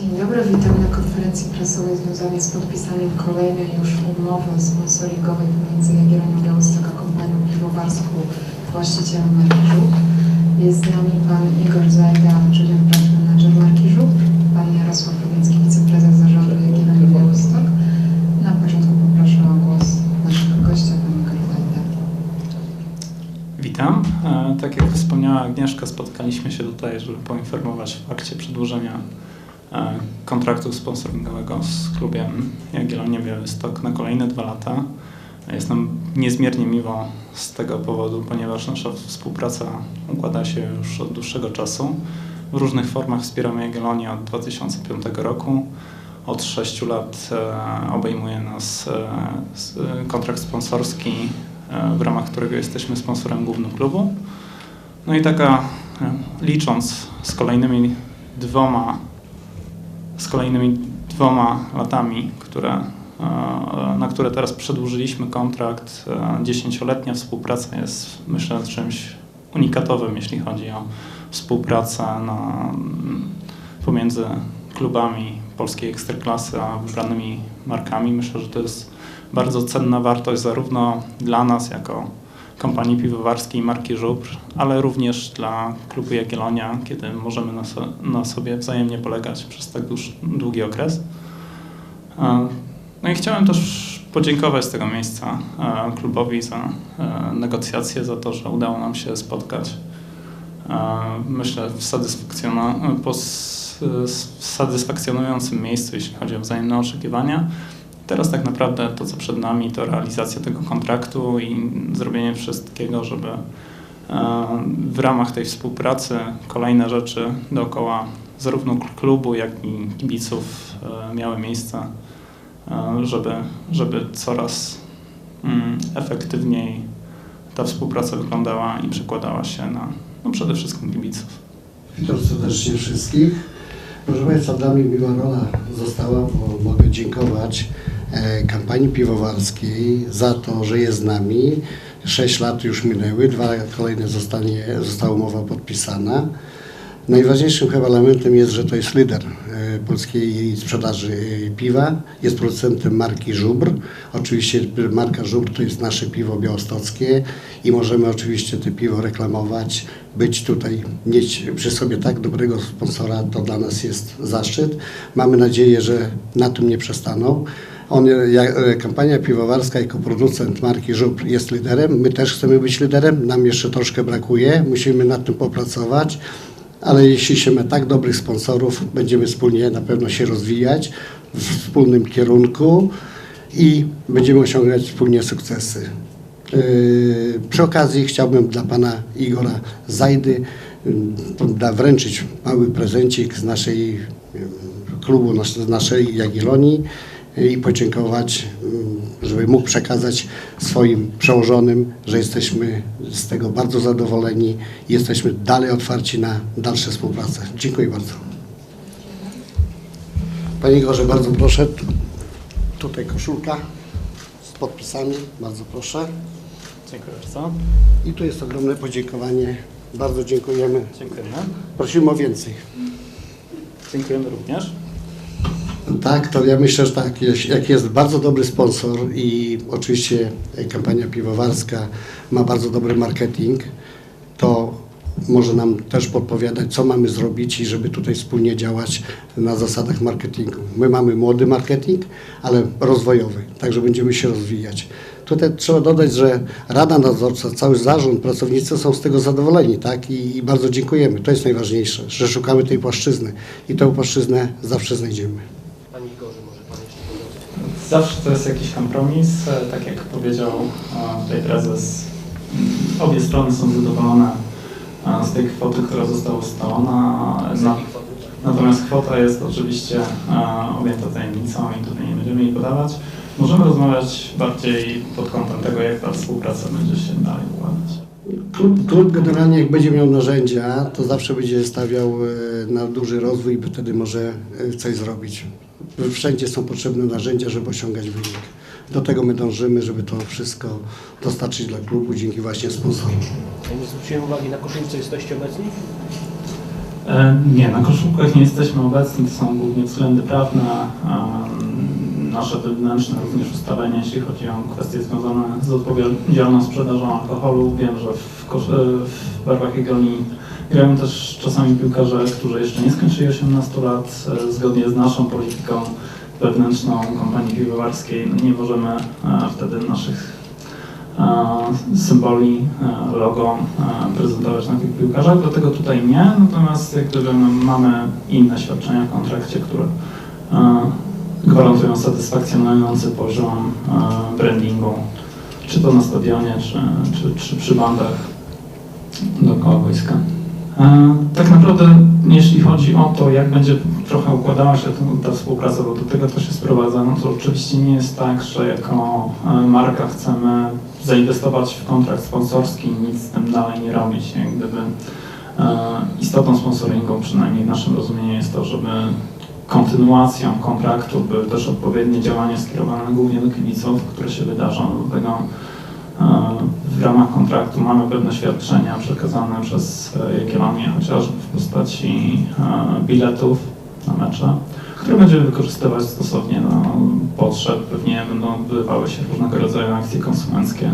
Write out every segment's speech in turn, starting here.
Dzień dobry, witam na konferencji prasowej związanej z podpisaniem kolejnej już umowy sponsoringowej pomiędzy Jagiellonią Białystok a kompanią piwowarską właścicielem Marki. Jest z nami pan Igor Zajda, czyli branch manager Marki Żuk, pan Jarosław Rowiecki, wiceprezes zarządu Jagiellonii Białystok. Na początku poproszę o głos naszego gościa, pana Igor Zajda. Witam. E, Tak jak wspomniała Agnieszka, spotkaliśmy się tutaj, żeby poinformować w fakcie przedłużenia kontraktu sponsoringowego z klubem Jagiellonia Białystok na kolejne dwa lata. Jest nam niezmiernie miło z tego powodu, ponieważ nasza współpraca układa się już od dłuższego czasu. W różnych formach wspieramy Jagiellonię od 2005 roku. Od 6 lat e, obejmuje nas e, e, kontrakt sponsorski e, w ramach którego jesteśmy sponsorem głównym klubu. No i taka, e, licząc z kolejnymi dwoma, z kolejnymi dwoma latami, które, e, na które teraz przedłużyliśmy kontrakt, e, dziesięcioletnia współpraca jest myślę czymś unikatowym, jeśli chodzi o współpracę na, pomiędzy klubami polskiej ekstraklasy a wybranymi markami. Myślę, że to jest bardzo cenna wartość zarówno dla nas jako kompanii piwowarskiej marki Żubr, ale również dla klubu Jagiellonia, kiedy możemy na, so, na sobie wzajemnie polegać przez tak dłuż, długi okres. E, No i chciałem też podziękować z tego miejsca e, klubowi za e, negocjacje, za to, że udało nam się spotkać. Myślę w, satysfakcjona- po satysfakcjonującym miejscu, jeśli chodzi o wzajemne oczekiwania. Teraz tak naprawdę to, co przed nami, to realizacja tego kontraktu i zrobienie wszystkiego, żeby e, w ramach tej współpracy kolejne rzeczy dookoła zarówno klubu, jak i kibiców e, miały miejsce, e, żeby, żeby coraz mm, efektywniej ta współpraca wyglądała i przekładała się na no przede wszystkim kibiców. Witam serdecznie wszystkich. Proszę Państwa, dla mnie miła rola została, bo mogę dziękować kampanii piwowarskiej za to, że jest z nami. Sześć lat już minęły, dwa kolejne zostanie, została umowa podpisana. Najważniejszym chyba elementem jest, że to jest lider e, polskiej sprzedaży e, piwa. Jest producentem marki Żubr. Oczywiście marka Żubr to jest nasze piwo białostockie i możemy oczywiście to piwo reklamować, być tutaj, mieć przy sobie tak dobrego sponsora, to dla nas jest zaszczyt. Mamy nadzieję, że na tym nie przestaną. On, ja, e, kampania piwowarska jako producent marki Żubr jest liderem. My też chcemy być liderem. Nam jeszcze troszkę brakuje. Musimy nad tym popracować. Ale jeśli się ma tak dobrych sponsorów, będziemy wspólnie na pewno się rozwijać w wspólnym kierunku i będziemy osiągać wspólnie sukcesy. Yy, Przy okazji chciałbym dla pana Igora Zajdy yy, wręczyć mały prezencik z naszej yy, klubu, nas- z naszej Jagiellonii i podziękować, yy, żeby mógł przekazać swoim przełożonym, że jesteśmy z tego bardzo zadowoleni i jesteśmy dalej otwarci na dalsze współpracę. Dziękuję bardzo. Panie Igorze, bardzo proszę. Tu- Tutaj koszulka z podpisami, bardzo proszę. Dziękuję bardzo. I tu jest ogromne podziękowanie. Bardzo dziękujemy. Dziękujemy. Prosimy o więcej. Dziękujemy również. Tak, to ja myślę, że tak, jak jest bardzo dobry sponsor i oczywiście kampania piwowarska ma bardzo dobry marketing, to może nam też podpowiadać, co mamy zrobić i żeby tutaj wspólnie działać na zasadach marketingu. My mamy młody marketing, ale rozwojowy, także będziemy się rozwijać. Tutaj trzeba dodać, że Rada Nadzorcza, cały zarząd, pracownicy są z tego zadowoleni, tak? I, i bardzo dziękujemy. To jest najważniejsze, że szukamy tej płaszczyzny i tę płaszczyznę zawsze znajdziemy. Panie Igorze, może Pan jeszcze dodać? Zawsze to jest jakiś kompromis. E, Tak jak powiedział e, tutaj prezes, obie strony są zadowolone e, z tej kwoty, która została ustalona. Natomiast kwota jest oczywiście objęta tajemnicą i tutaj nie będziemy jej podawać. Możemy rozmawiać bardziej pod kątem tego, jak ta współpraca będzie się dalej układać. Klub, klub generalnie jak będzie miał narzędzia, to zawsze będzie stawiał na duży rozwój i wtedy może coś zrobić. Wszędzie są potrzebne narzędzia, żeby osiągać wynik. Do tego my dążymy, żeby to wszystko dostarczyć dla klubu dzięki właśnie sponsorom. Nie zwróciłem uwagi, na koszulce jesteście obecni? E, Nie, na koszulkach nie jesteśmy obecni, to są głównie względy prawne. em, Nasze wewnętrzne również ustalenia, jeśli chodzi o kwestie związane z odpowiedzialną sprzedażą alkoholu. Wiem, że w, w barwach Jagiellonii grają też czasami piłkarze, którzy jeszcze nie skończyli 18 lat. E, Zgodnie z naszą polityką wewnętrzną kompanii piwowarskiej nie możemy e, wtedy naszych e, symboli, logo prezentować na tych piłkarzach, dlatego tutaj nie, natomiast jak gdyby no, mamy inne świadczenia w kontrakcie, które gwarantują satysfakcjonujący poziom e, brandingu, czy to na stadionie, czy, czy, czy przy bandach dookoła wojska. E, Tak naprawdę, jeśli chodzi o to, jak będzie trochę układała się ta- współpraca, bo do tego to się sprowadza, no to oczywiście nie jest tak, że jako e, marka chcemy zainwestować w kontrakt sponsorski i nic z tym dalej nie robić. Jak gdyby istotą sponsoringu, przynajmniej w naszym rozumieniu, jest to, żeby kontynuacją kontraktu były też odpowiednie działania skierowane głównie do kibiców, które się wydarzą. Dlatego e, w ramach kontraktu mamy pewne świadczenia przekazane przez e, Jagiellonię, chociażby w postaci e, biletów na mecze, które będziemy wykorzystywać stosownie do potrzeb. Pewnie będą odbywały się różnego rodzaju akcje konsumenckie,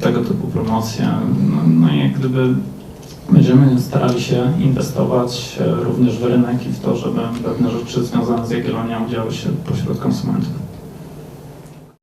tego typu promocje. No, no i jak gdyby będziemy starali się inwestować e, również w rynek i w to, żeby pewne rzeczy związane z Jagiellonią działy się pośród konsumentów.